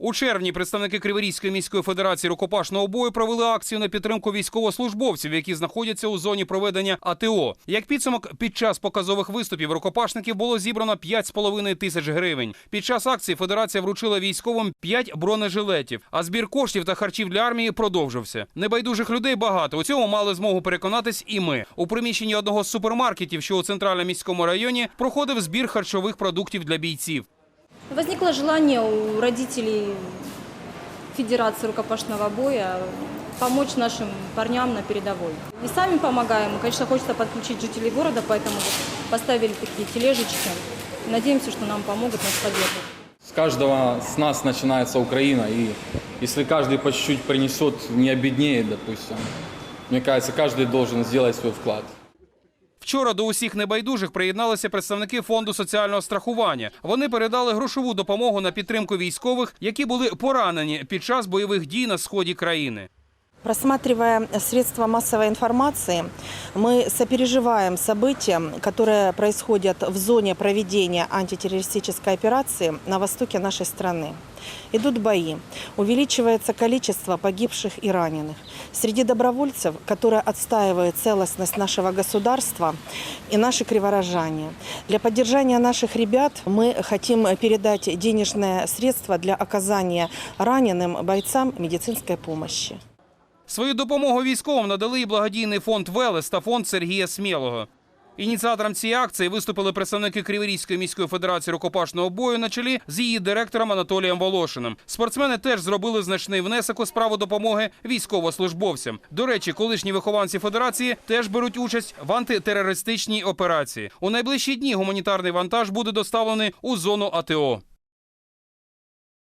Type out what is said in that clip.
У червні представники Криворізької міської федерації рукопашного бою провели акцію на підтримку військовослужбовців, які знаходяться у зоні проведення АТО. Як підсумок, під час показових виступів рукопашників було зібрано 5,5 тисяч гривень. Під час акції федерація вручила військовим 5 бронежилетів, а збір коштів та харчів для армії продовжився. Небайдужих людей багато. У цьому мали змогу переконатись і ми. У приміщенні одного з супермаркетів, що у центральному міському районі, проходив збір харчових продуктів для бійців. Возникло желание у родителей Федерации рукопашного боя помочь нашим парням на передовой. И сами помогаем. Конечно, хочется подключить жителей города, поэтому поставили такие тележечки. Надеемся, что нам помогут, нас поддержат. С каждого с нас начинается Украина, и если каждый по чуть-чуть принесет, не обеднеет, допустим. Мне кажется, каждый должен сделать свой вклад. Вчора до усіх небайдужих приєдналися представники фонду соціального страхування. Вони передали грошову допомогу на підтримку військових, які були поранені під час бойових дій на сході країни. Просматривая средства массовой информации, мы сопереживаем событиям, которые происходят в зоне проведения антитеррористической операции на востоке нашей страны. Идут бои, увеличивается количество погибших и раненых. Среди добровольцев, которые отстаивают целостность нашего государства и наши криворожане. Для поддержания наших ребят мы хотим передать денежные средства для оказания раненым бойцам медицинской помощи. Свою допомогу військовим надали і благодійний фонд Велес та фонд Сергія Смєлого. Ініціатором цієї акції виступили представники Криворізької міської федерації рукопашного бою на чолі з її директором Анатолієм Волошиним. Спортсмени теж зробили значний внесок у справу допомоги військовослужбовцям. До речі, колишні вихованці федерації теж беруть участь в антитерористичній операції. У найближчі дні гуманітарний вантаж буде доставлений у зону АТО.